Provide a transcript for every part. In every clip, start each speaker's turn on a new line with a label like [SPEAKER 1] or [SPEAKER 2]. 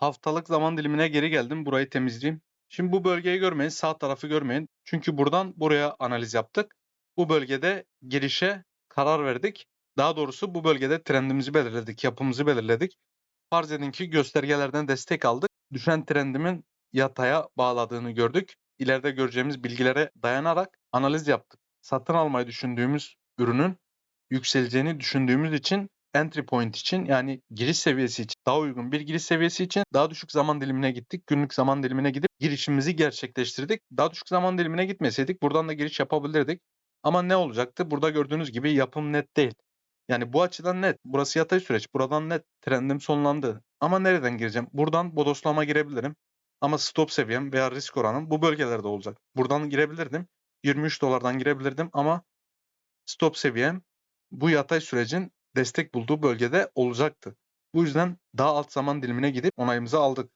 [SPEAKER 1] haftalık zaman dilimine geri geldim. Burayı temizleyeyim. Şimdi bu bölgeyi görmeyin, sağ tarafı görmeyin. Çünkü buradan buraya analiz yaptık. Bu bölgede girişe karar verdik. Daha doğrusu bu bölgede trendimizi belirledik, yapımızı belirledik. Farz edin ki göstergelerden destek aldık. Düşen trendimin yataya bağladığını gördük. İleride göreceğimiz bilgilere dayanarak analiz yaptık. Satın almayı düşündüğümüz ürünün yükseleceğini düşündüğümüz için entry point için yani giriş seviyesi için daha uygun bir giriş seviyesi için daha düşük zaman dilimine gittik. Günlük zaman dilimine gidip girişimizi gerçekleştirdik. Daha düşük zaman dilimine gitmeseydik buradan da giriş yapabilirdik. Ama ne olacaktı? Burada gördüğünüz gibi yapım net değil. Yani bu açıdan net. Burası yatay süreç. Buradan net. Trendim sonlandı. Ama nereden gireceğim? Buradan bodoslama girebilirim. Ama stop seviyem veya risk oranım bu bölgelerde olacak. Buradan girebilirdim. 23 dolardan girebilirdim ama stop seviyem bu yatay sürecin destek bulduğu bölgede olacaktı. Bu yüzden daha alt zaman dilimine gidip onayımızı aldık.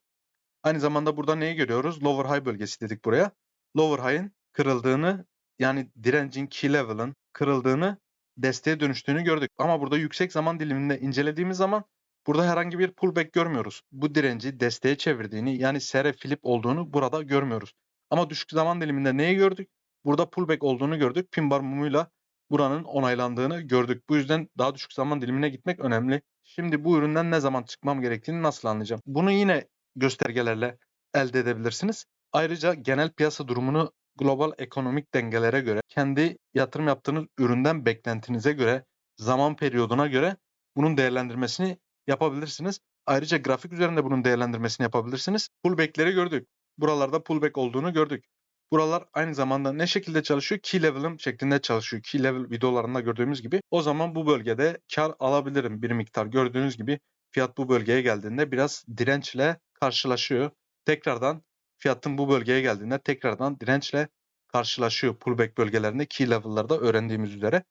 [SPEAKER 1] Aynı zamanda burada neyi görüyoruz? Lower high bölgesi dedik buraya. Lower high'ın kırıldığını yani direncin key level'ın kırıldığını desteğe dönüştüğünü gördük. Ama burada yüksek zaman diliminde incelediğimiz zaman burada herhangi bir pullback görmüyoruz. Bu direnci desteğe çevirdiğini yani SR flip olduğunu burada görmüyoruz. Ama düşük zaman diliminde neyi gördük? Burada pullback olduğunu gördük. Pin bar mumuyla buranın onaylandığını gördük. Bu yüzden daha düşük zaman dilimine gitmek önemli. Şimdi bu üründen ne zaman çıkmam gerektiğini nasıl anlayacağım? Bunu yine göstergelerle elde edebilirsiniz. Ayrıca genel piyasa durumunu global ekonomik dengelere göre, kendi yatırım yaptığınız üründen beklentinize göre, zaman periyoduna göre bunun değerlendirmesini yapabilirsiniz. Ayrıca grafik üzerinde bunun değerlendirmesini yapabilirsiniz. Pullback'leri gördük. Buralarda pullback olduğunu gördük. Buralar aynı zamanda ne şekilde çalışıyor? Key level'ım şeklinde çalışıyor. Key level videolarında gördüğümüz gibi. O zaman bu bölgede kar alabilirim bir miktar. Gördüğünüz gibi fiyat bu bölgeye geldiğinde biraz dirençle karşılaşıyor. Tekrardan fiyatın bu bölgeye geldiğinde tekrardan dirençle karşılaşıyor pullback bölgelerinde key level'larda öğrendiğimiz üzere.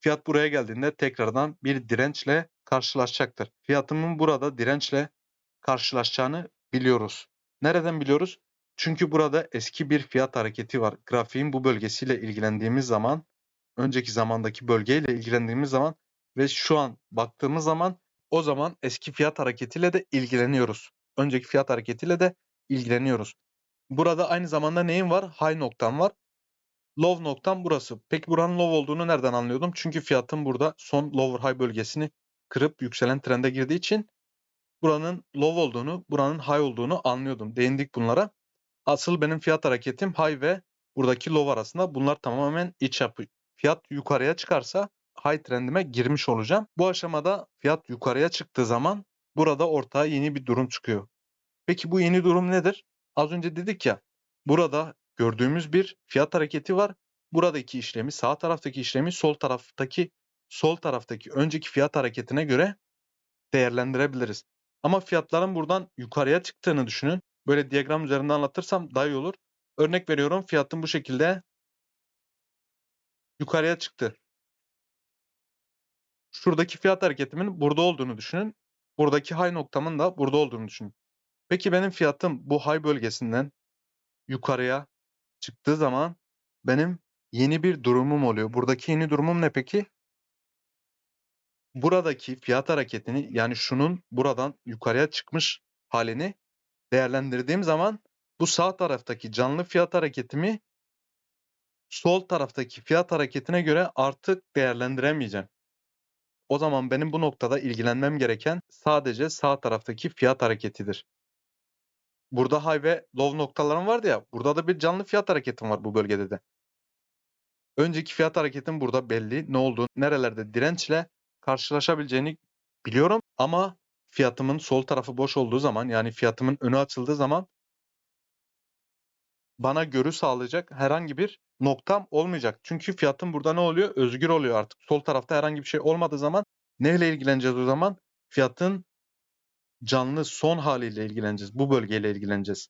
[SPEAKER 1] Fiyat buraya geldiğinde tekrardan bir dirençle karşılaşacaktır. Fiyatımın burada dirençle karşılaşacağını biliyoruz. Nereden biliyoruz? Çünkü burada eski bir fiyat hareketi var. Grafiğin bu bölgesiyle ilgilendiğimiz zaman, önceki zamandaki bölgeyle ilgilendiğimiz zaman ve şu an baktığımız zaman o zaman eski fiyat hareketiyle de ilgileniyoruz. Önceki fiyat hareketiyle de ilgileniyoruz. Burada aynı zamanda neyim var? High noktam var. Low noktam burası. Peki buranın low olduğunu nereden anlıyordum? Çünkü fiyatın burada son lower high bölgesini kırıp yükselen trende girdiği için buranın low olduğunu, buranın high olduğunu anlıyordum. Değindik bunlara. Asıl benim fiyat hareketim high ve buradaki low arasında. Bunlar tamamen iç yapı. Fiyat yukarıya çıkarsa high trendime girmiş olacağım. Bu aşamada fiyat yukarıya çıktığı zaman burada ortaya yeni bir durum çıkıyor. Peki bu yeni durum nedir? Az önce dedik ya burada gördüğümüz bir fiyat hareketi var. Buradaki işlemi sağ taraftaki işlemi sol taraftaki sol taraftaki önceki fiyat hareketine göre değerlendirebiliriz. Ama fiyatların buradan yukarıya çıktığını düşünün. Böyle diyagram üzerinde anlatırsam daha iyi olur. Örnek veriyorum fiyatın bu şekilde yukarıya çıktı. Şuradaki fiyat hareketimin burada olduğunu düşünün. Buradaki high noktamın da burada olduğunu düşünün. Peki benim fiyatım bu high bölgesinden yukarıya çıktığı zaman benim yeni bir durumum oluyor. Buradaki yeni durumum ne peki? Buradaki fiyat hareketini yani şunun buradan yukarıya çıkmış halini değerlendirdiğim zaman bu sağ taraftaki canlı fiyat hareketimi sol taraftaki fiyat hareketine göre artık değerlendiremeyeceğim. O zaman benim bu noktada ilgilenmem gereken sadece sağ taraftaki fiyat hareketidir. Burada high ve low noktalarım vardı ya. Burada da bir canlı fiyat hareketim var bu bölgede de. Önceki fiyat hareketim burada belli. Ne olduğunu, nerelerde dirençle karşılaşabileceğini biliyorum. Ama fiyatımın sol tarafı boş olduğu zaman yani fiyatımın önü açıldığı zaman bana görü sağlayacak herhangi bir noktam olmayacak. Çünkü fiyatım burada ne oluyor? Özgür oluyor artık. Sol tarafta herhangi bir şey olmadığı zaman neyle ilgileneceğiz o zaman? Fiyatın canlı son haliyle ilgileneceğiz. Bu bölgeyle ilgileneceğiz.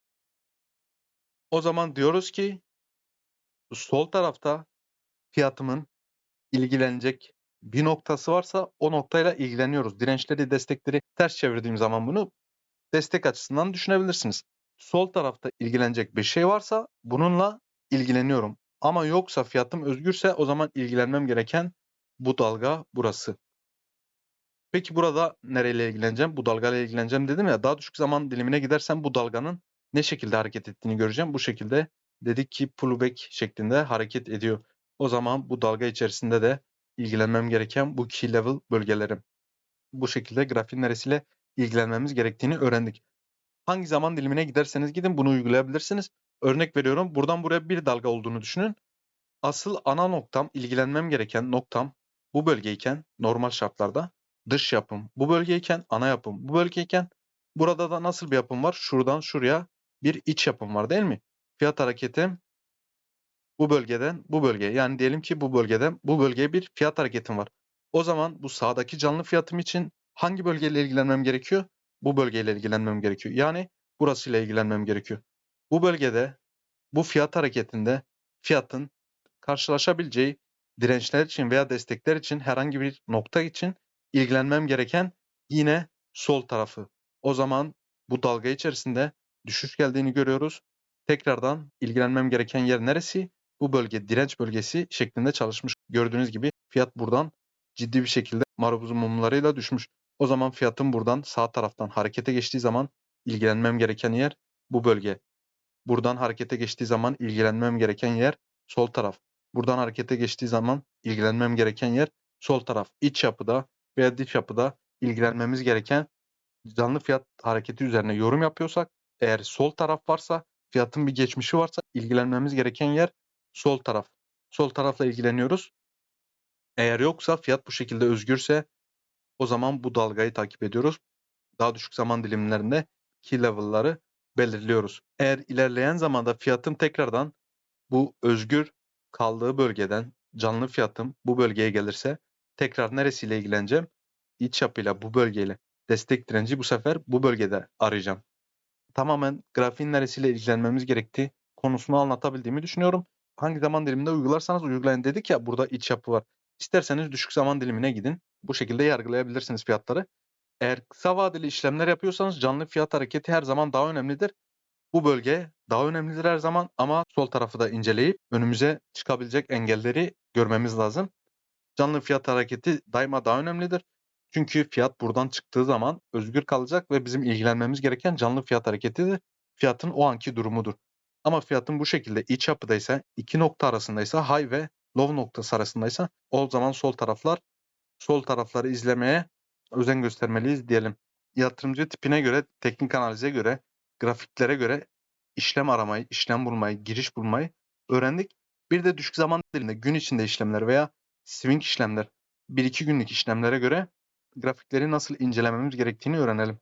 [SPEAKER 1] O zaman diyoruz ki sol tarafta fiyatımın ilgilenecek bir noktası varsa o noktayla ilgileniyoruz. Dirençleri, destekleri ters çevirdiğim zaman bunu destek açısından düşünebilirsiniz. Sol tarafta ilgilenecek bir şey varsa bununla ilgileniyorum. Ama yoksa fiyatım özgürse o zaman ilgilenmem gereken bu dalga burası. Peki burada nereyle ilgileneceğim? Bu dalgayla ilgileneceğim dedim ya. Daha düşük zaman dilimine gidersem bu dalganın ne şekilde hareket ettiğini göreceğim. Bu şekilde dedik ki pullback şeklinde hareket ediyor. O zaman bu dalga içerisinde de ilgilenmem gereken bu key level bölgelerim. Bu şekilde grafiğin neresiyle ilgilenmemiz gerektiğini öğrendik. Hangi zaman dilimine giderseniz gidin bunu uygulayabilirsiniz. Örnek veriyorum buradan buraya bir dalga olduğunu düşünün. Asıl ana noktam, ilgilenmem gereken noktam bu bölgeyken normal şartlarda dış yapım bu bölgeyken ana yapım bu bölgeyken burada da nasıl bir yapım var? Şuradan şuraya bir iç yapım var değil mi? Fiyat hareketim bu bölgeden bu bölgeye yani diyelim ki bu bölgeden bu bölgeye bir fiyat hareketim var. O zaman bu sağdaki canlı fiyatım için hangi bölgeyle ilgilenmem gerekiyor? Bu bölgeyle ilgilenmem gerekiyor. Yani burasıyla ilgilenmem gerekiyor. Bu bölgede bu fiyat hareketinde fiyatın karşılaşabileceği dirençler için veya destekler için herhangi bir nokta için ilgilenmem gereken yine sol tarafı. O zaman bu dalga içerisinde düşüş geldiğini görüyoruz. Tekrardan ilgilenmem gereken yer neresi? Bu bölge direnç bölgesi şeklinde çalışmış. Gördüğünüz gibi fiyat buradan ciddi bir şekilde maruz mumlarıyla düşmüş. O zaman fiyatın buradan sağ taraftan harekete geçtiği zaman ilgilenmem gereken yer bu bölge. Buradan harekete geçtiği zaman ilgilenmem gereken yer sol taraf. Buradan harekete geçtiği zaman ilgilenmem gereken yer sol taraf. İç yapıda veya dış yapıda ilgilenmemiz gereken canlı fiyat hareketi üzerine yorum yapıyorsak eğer sol taraf varsa fiyatın bir geçmişi varsa ilgilenmemiz gereken yer sol taraf. Sol tarafla ilgileniyoruz. Eğer yoksa fiyat bu şekilde özgürse o zaman bu dalgayı takip ediyoruz. Daha düşük zaman dilimlerinde key level'ları belirliyoruz. Eğer ilerleyen zamanda fiyatım tekrardan bu özgür kaldığı bölgeden canlı fiyatım bu bölgeye gelirse tekrar neresiyle ilgileneceğim? İç yapıyla bu bölgeyle destek direnci bu sefer bu bölgede arayacağım. Tamamen grafiğin neresiyle ilgilenmemiz gerektiği konusunu anlatabildiğimi düşünüyorum. Hangi zaman diliminde uygularsanız uygulayın dedik ya burada iç yapı var. İsterseniz düşük zaman dilimine gidin. Bu şekilde yargılayabilirsiniz fiyatları. Eğer kısa vadeli işlemler yapıyorsanız canlı fiyat hareketi her zaman daha önemlidir. Bu bölge daha önemlidir her zaman ama sol tarafı da inceleyip önümüze çıkabilecek engelleri görmemiz lazım. Canlı fiyat hareketi daima daha önemlidir. Çünkü fiyat buradan çıktığı zaman özgür kalacak ve bizim ilgilenmemiz gereken canlı fiyat hareketidir. Fiyatın o anki durumudur. Ama fiyatın bu şekilde iç yapıdaysa, iki nokta arasındaysa, high ve low noktası arasındaysa o zaman sol taraflar sol tarafları izlemeye özen göstermeliyiz diyelim. Yatırımcı tipine göre, teknik analize göre, grafiklere göre işlem aramayı, işlem bulmayı, giriş bulmayı öğrendik. Bir de düşük zaman diliminde gün içinde işlemler veya swing işlemler, 1-2 günlük işlemlere göre grafikleri nasıl incelememiz gerektiğini öğrenelim.